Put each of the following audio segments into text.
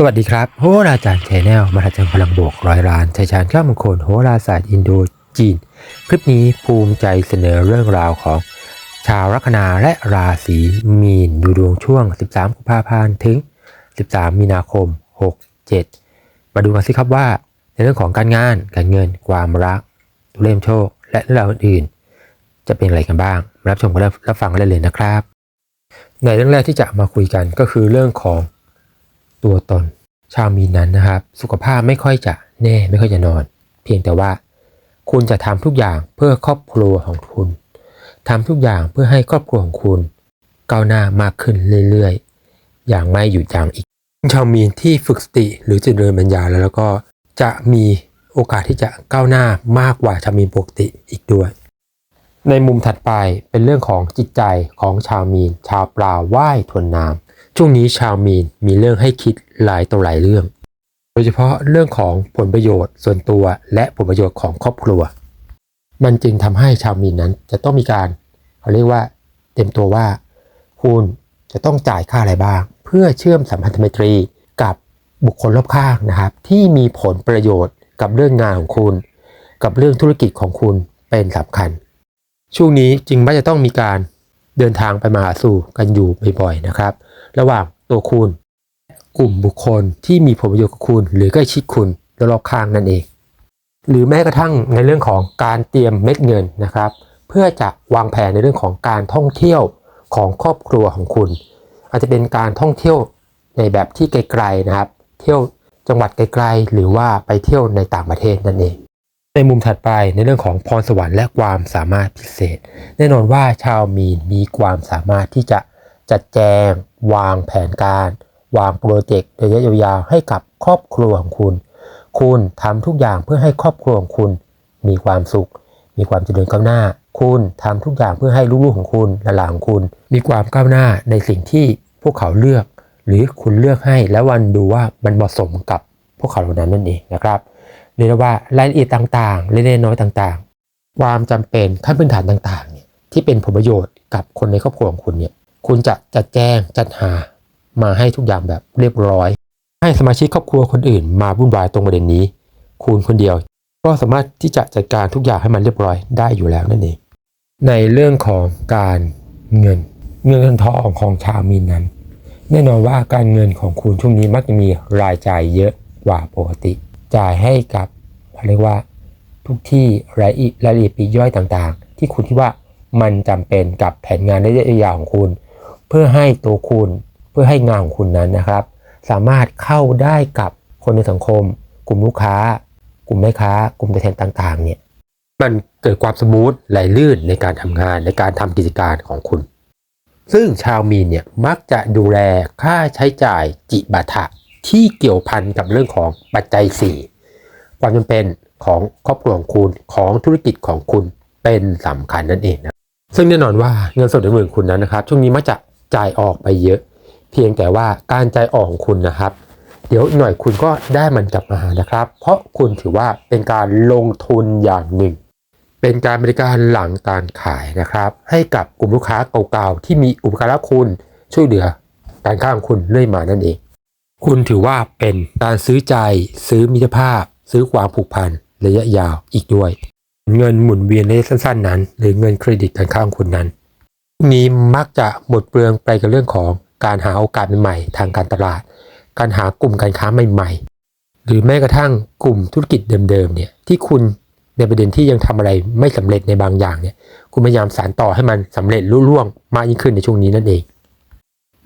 สวัสดีครับ โหราจารย์แชนแนลมาจังพลังบวกร้อยล้านชัยชาญข้ามงคลโหราศาสตร์อินโดจีน คลิปนี้ภูมิใจเสนอเรื่องราวของ ชาวลัคนาและราศีมีนดูดวงช่วง 13 กุมภาพันธ์ถึง 13 มีนาคม 67 มาดูกันสิครับว่า ในเรื่องของการงานการเงิน ความรักตัวเลขโชค และเรื่องราวอื่น จะเป็นอะไรกันบ้าง รับชมกันและรับฟังกันได้เลยนะครับ ในเรื่องแรกที่จะมาคุยกันก็คือเรื่องของ ตัวตน ชาวมีนนั้นนะครับ สุขภาพไม่ค่อยจะแน่ไม่ค่อยจะนอน เพียงแต่ว่าคุณจะทำทุกอย่างเพื่อครอบครัวของคุณทำทุกอย่างเพื่อให้ครอบครัวของคุณก้าวหน้ามากขึ้นเรื่อยๆ อย่างไม่หยุดยั้งอีก ชาวมีนที่ฝึกสติหรือจเจริญปัญญาแล้วแล้วก็จะมีโอกาสที่จะก้าวหน้ามากกว่าชาวมีนปกติอีกด้วย ในมุมถัดไปเป็นเรื่องของจิตใจของชาวมีน ชาวปลาว่ายทวนน้ำ ช่วงนี้ชาวมีนมีเรื่องให้คิดหลายต่อหลายเรื่อง โดยเฉพาะเรื่องของผลประโยชน์ส่วนตัวและผลประโยชน์ของครอบครัว มันจึงทำให้ชาวมีนนั้นจะต้องมีการเขาเรียกว่าเต็มตัวว่า คุณจะต้องจ่ายค่าอะไรบ้าง เพื่อเชื่อมสัมพันธไมตรีกับบุคคลรอบข้างนะครับ ที่มีผลประโยชน์กับเรื่องงานของคุณ กับเรื่องธุรกิจของคุณเป็นสำคัญ ช่วงนี้จึงไม่จะต้องมีการเดินทางไปมาหาสู่กันอยู่บ่อยๆนะครับ ระหว่างตัวคุณ กลุ่มบุคคลที่มีผลประโยชน์กับคุณ หรือใกล้ชิดคุณและรอบข้างนั่นเอง หรือแม้กระทั่งในเรื่องของการเตรียมเม็ดเงินนะครับ เพื่อจะวางแผนในเรื่องของการท่องเที่ยวของครอบครัวของคุณ อาจจะเป็นการท่องเที่ยวในแบบที่ไกลๆนะครับ เที่ยวจังหวัดไกลๆ หรือว่าไปเที่ยวในต่างประเทศนั่นเอง ในมุมถัดไปในเรื่องของพรสวรรค์และความสามารถพิเศษ แน่นอนว่าชาวมีนมีความสามารถที่จะจัดแจง วางแผนการ วางโปรเจกต์ระยะยาวๆให้กับครอบครัวของคุณ คุณทำทุกอย่างเพื่อให้ครอบครัวของคุณ มีความสุข มีความเจริญก้าวหน้า คุณทำทุกอย่างเพื่อให้ลูกๆของคุณและหลานของคุณ มีความก้าวหน้าในสิ่งที่พวกเขาเลือก หรือคุณเลือกให้แล้ววันดูว่ามันเหมาะสมกับพวกเขาเหล่านั้นนั่นเองนะครับเรียกว่ารายละเอียดต่างๆเล็กๆน้อยๆต่างๆ ความจำเป็นขั้นพื้นฐานต่างๆเนี่ยที่เป็นผลประโยชน์กับคนในครอบครัวของคุณเนี่ย คุณจะจัดแจงจัดหามาให้ทุกอย่างแบบเรียบร้อย ให้สมาชิกครอบครัวคนอื่นมาวุ่นวายตรงประเด็นนี้ คุณคนเดียว ก็สามารถที่จะจัดการทุกอย่างให้มันเรียบร้อยได้อยู่แล้วนั่นเอง ในเรื่องของการเงินเงินทองของชาวมีนนั้น แน่นอนว่าการเงินของคุณช่วงนี้มักจะมีรายจ่ายเยอะกว่าปกติ จ่ายให้กับเขาเรียกว่าทุกที่รายละเอียดปีย่อยต่างๆ ที่คุณคิดว่ามันจำเป็นกับแผนงานระยะยาวของคุณ เพื่อให้ตัวคุณเพื่อให้งานของคุณนั้นนะครับ สามารถเข้าได้กับคนในสังคม กลุ่มลูกค้า กลุ่มแม่ค้า กลุ่มตัวแทนต่างๆ เนี่ยมันเกิดความสมูทไหลลื่นในการทำงานในการทำกิจการของคุณ ซึ่งชาวมีนเนี่ยมักจะดูแลค่าใช้จ่ายจิบัตะที่เกี่ยวพันกับเรื่องของปัจจัย 4 ความจำเป็นของครอบครัวของคุณของธุรกิจของคุณเป็นสำคัญนั่นเองนะซึ่งแน่นอนว่าเงินสดในมือคุณนั้นนะครับ ช่วงนี้มักจะ จ่ายออกไปเยอะ เพียงแต่ว่าการจ่ายออกของคุณนะครับ เดี๋ยวหน่อยคุณก็ได้มันกลับมานะครับ เพราะคุณถือว่าเป็นการลงทุนอย่างหนึ่ง เป็นการบริการหลังการขายนะครับ ให้กับกลุ่มลูกค้าเก่าๆที่มีอุปการะคุณช่วยเหลือการค้างคุณเรื่อยมานั่นเอง คุณถือว่าเป็นการซื้อใจ ซื้อมิตรภาพ ซื้อความผูกพันระยะยาวอีกด้วย เงินหมุนเวียนในสั้นๆนั้น หรือเงินเครดิตการค้างคุณนั้น นี้มักจะหมดเปลืองไปกับเรื่องของการหาโอกาสใหม่ๆทางการตลาด การหากลุ่มการค้าใหม่ ๆ หรือแม้กระทั่งกลุ่มธุรกิจเดิมๆเนี่ยที่คุณในประเด็นที่ยังทำอะไรไม่สำเร็จในบางอย่างเนี่ยคุณพยายามสานต่อให้มันสำเร็จรุ่ล่วงมากยิ่งขึ้นในช่วงนี้นั่นเอง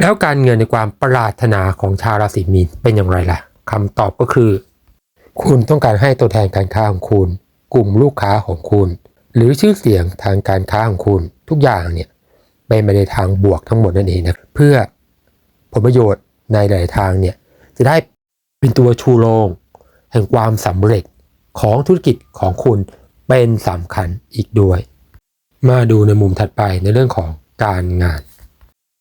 แล้วการเงินในความปรารถนาของชาวราศีมีนเป็นอย่างไรล่ะคำตอบก็คือ คุณต้องการให้ตัวแทนการค้าของคุณ กลุ่มลูกค้าของคุณ หรือชื่อเสียงทางการค้าของคุณ ทุกอย่างเนี่ย เป็นไปในทางบวกทั้งหมดนั่นเองนะเพื่อผลประโยชน์ในหลายทางเนี่ยจะได้เป็นตัวชูโรงแห่งความสำเร็จของธุรกิจของคุณเป็นสำคัญอีกด้วย มาดูในมุมถัดไปในเรื่องของการงาน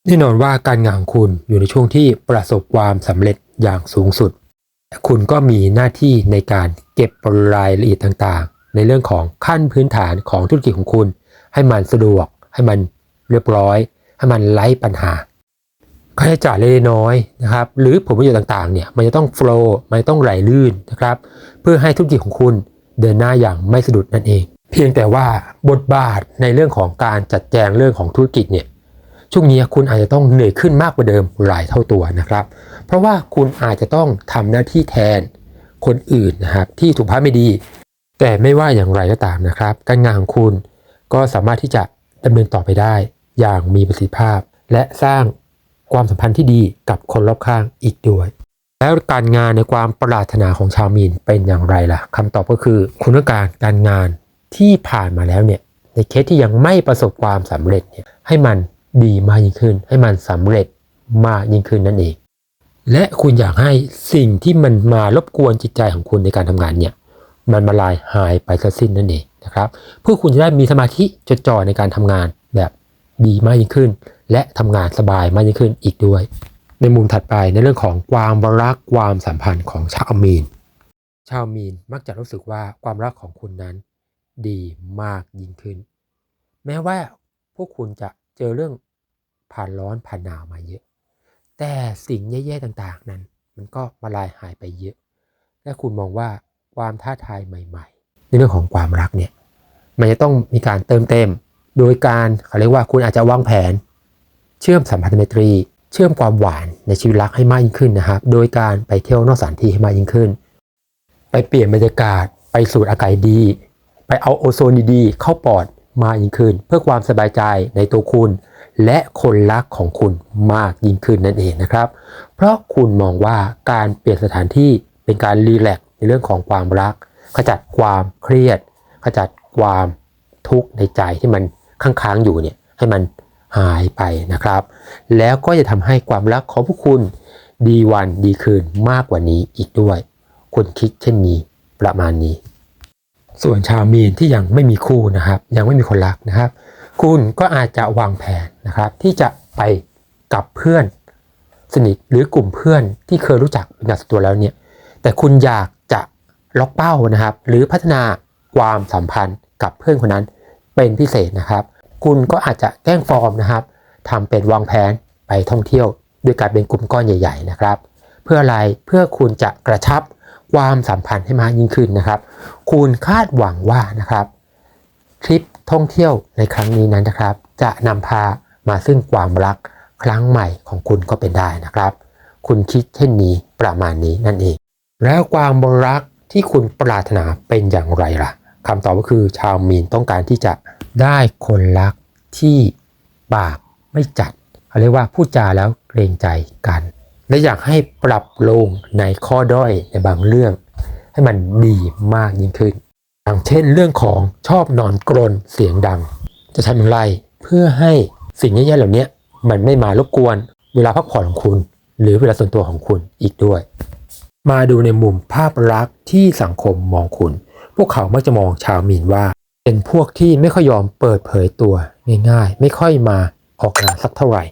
แน่นอนว่าการงานของคุณอยู่ในช่วงที่ประสบความสำเร็จอย่างสูงสุด คุณก็มีหน้าที่ในการเก็บรายละเอียดต่างๆ ในเรื่องของขั้นพื้นฐานของธุรกิจของคุณ ให้มันสะดวกให้มัน เรียบร้อย ให้มันไร้ปัญหาค่าใช้จ่ายเล็กน้อยนะครับ หรือผลประโยชน์ต่างๆเนี่ยมันจะต้องโฟล์มันจะต้องไหลลื่นนะครับ เพื่อให้ธุรกิจของคุณเดินหน้าอย่างไม่สะดุดนั่นเอง เพียงแต่ว่าบทบาทในเรื่องของการจัดแจงเรื่องของธุรกิจเนี่ยช่วงนี้คุณอาจจะต้องเหนื่อยขึ้นมากกว่าเดิมหลายเท่าตัวนะครับ เพราะว่าคุณอาจจะต้องทำหน้าที่แทนคนอื่นนะครับ ที่ถูกพาไม่ดี แต่ไม่ว่าอย่างไรก็ตามนะครับ การงานของคุณก็สามารถที่จะดำเนินต่อไปได้ อย่างมีประสิทธิภาพ และสร้างความสัมพันธ์ที่ดีกับคนรอบข้างอีกด้วย แล้วการงานในความปรารถนาของชาวมีนเป็นอย่างไรล่ะคำตอบก็คือ คุณการการงานที่ผ่านมาแล้วเนี่ยในเคสที่ยังไม่ประสบความสำเร็จเนี่ยให้มันดีมากยิ่งขึ้น ให้มันสำเร็จมากยิ่งขึ้นนั่นเอง และคุณอยากให้สิ่งที่มันมารบกวนจิตใจของคุณในการทำงานเนี่ยมันมาลายหายไปซะสิ้นนั่นเองนะครับเพื่อคุณจะได้มีสมาธิจดจ่อในการทำงานแบบ ดีมากยิ่งขึ้น และทำงานสบายมากยิ่งขึ้นอีกด้วย ในมุมถัดไปในเรื่องของความรักความสัมพันธ์ของชาวมีน ชาวมีนมักจะรู้สึกว่าความรักของคุณนั้น ดีมากยิ่งขึ้น แม้ว่าพวกคุณจะเจอเรื่องผ่านร้อนผ่านหนาวมาเยอะ แต่สิ่งแย่ๆต่างๆนั้น มันก็มาลายหายไปเยอะ และคุณมองว่าความท้าทายใหม่ ๆ ในเรื่องของความรักเนี่ยมันจะต้องมีการเติมเต็ม โดยการเขาเรียกว่าคุณอาจจะวางแผน เชื่อมสัมพันธไมตรี เชื่อมความหวานในชีวิตรักให้มากยิ่งขึ้นนะครับ โดยการไปเที่ยวนอกสถานที่ให้มากยิ่งขึ้น ไปเปลี่ยนบรรยากาศ ไปสูดอากาศดี ไปเอาโอโซนดีๆเข้าปอดมากยิ่งขึ้น เพื่อความสบายใจในตัวคุณ และคนรักของคุณมากยิ่งขึ้นนั่นเองนะครับ เพราะคุณมองว่าการเปลี่ยนสถานที่เป็นการรีแลกซ์ในเรื่องของความรัก ขจัดความเครียด ขจัดความทุกข์ในใจที่มัน ค้างๆอยู่เนี่ยให้มันหายไปนะครับ แล้วก็จะทำให้ความรักของพวกคุณดีวันดีคืนมากกว่านี้อีกด้วยคุณคิดเช่นนี้ประมาณนี้ ส่วนชาวมีนที่ยังไม่มีคู่นะครับ ยังไม่มีคนรักนะครับ คุณก็อาจจะวางแผนนะครับ ที่จะไปกับเพื่อน สนิทหรือกลุ่มเพื่อนที่เคยรู้จักเป็นการส่วนตัวแล้วเนี่ย แต่คุณอยากจะล็อกเป้านะครับ หรือพัฒนาความสัมพันธ์กับเพื่อนคนนั้น เป็นพิเศษนะครับ คุณก็อาจจะแกล้งฟอร์มนะครับทำเป็นวางแผนไปท่องเที่ยว ด้วยการเป็นกลุ่มก้อนใหญ่ ๆ นะครับ เพื่ออะไรเพื่อคุณจะกระชับความสัมพันธ์ให้มากยิ่งขึ้นนะครับ คุณคาดหวังว่านะครับทริปท่องเที่ยวในครั้งนี้นั้นนะครับ จะนำพามาซึ่งความรักครั้งใหม่ของคุณก็เป็นได้นะครับ คุณคิดเช่นนี้ประมาณนี้นั่นเอง แล้วความรักที่คุณปรารถนาเป็นอย่างไรล่ะ คำตอบก็คือชาวมีนต้องการที่จะได้คนรักที่ปากไม่จัดเขาเรียกว่าพูดจาแล้วเกรงใจกัน และอยากให้ปรับลงในข้อด้อยในบางเรื่อง ให้มันดีมากยิ่งขึ้น อย่างเช่นเรื่องของชอบนอนกรนเสียงดัง จะทำอย่างไรเพื่อให้สิ่งแย่ๆเหล่านี้มันไม่มารบกวนเวลาพักผ่อนของคุณ หรือเวลาส่วนตัวของคุณอีกด้วย มาดูในมุมภาพลักษณ์ที่สังคมมองคุณ พวกเขามักจะมองชาวมีนว่า เป็นพวกที่ไม่ค่อยยอมเปิดเผยตัวง่ายๆ ไม่ค่อยมาออกงานสักเท่าไหร่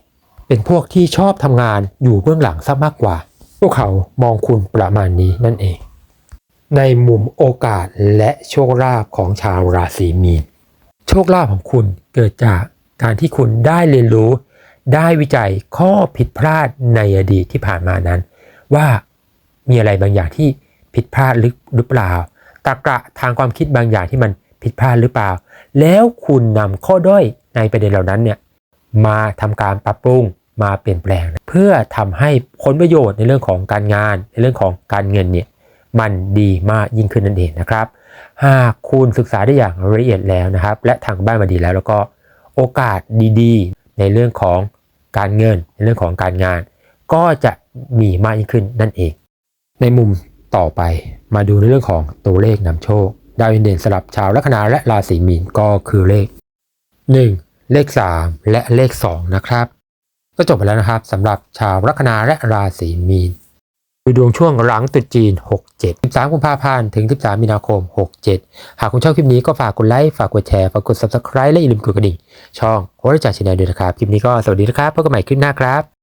เป็นพวกที่ชอบทำงานอยู่เบื้องหลังซะมากกว่า พวกเขามองคุณประมาณนี้นั่นเอง ในมุมโอกาสและโชคลาภของชาวราศีมีน โชคลาภของคุณเกิดจากการที่คุณได้เรียนรู้ ได้วิจัยข้อผิดพลาดในอดีตที่ผ่านมานั้น ว่ามีอะไรบางอย่างที่ผิดพลาดหรือหรือเปล่า ตรกะทางความคิดบางอย่างที่มันผิดพลาดหรือเปล่า แล้วคุณนำข้อด้อยในประเด็นเหล่านั้นเนี่ยมาทำการปรับปรุงมาเปลี่ยนแปลง เพื่อทำให้ผลประโยชน์ในเรื่องของการงาน ในเรื่องของการเงินเนี่ยมันดีมากยิ่งขึ้นนั่นเองนะครับ หากคุณศึกษาได้อย่างละเอียดแล้วนะครับ และทางบ้านมาดีแล้วแล้วก็โอกาสดีๆ ในเรื่องของการเงิน ในเรื่องของการงาน ก็จะมีมากยิ่งขึ้นนั่นเอง ในมุม ต่อไปมาดูในเรื่องของตัวเลขนำโชค ดาวอินเด่นสลับชาวลัคนาและราศีมีนก็คือเลข 1 เลข 3 และเลข 2 นะครับ ก็จบไปแล้วนะครับสำหรับชาวลัคนาและราศีมีนดูดวงช่วงหลังตรุษจีน 67 13กุมภาพันธ์ถึง 13 มีนาคม 67 หากคุณชอบคลิปนี้ก็ฝากกดไลค์ฝากกดแชร์ฝากกด subscribe และอย่าลืมกดกระดิ่ง ช่องโหราจารชาแนลด้วยนะครับ คลิปนี้ก็สวัสดีนะครับพบกันใหม่คลิปหน้าครับ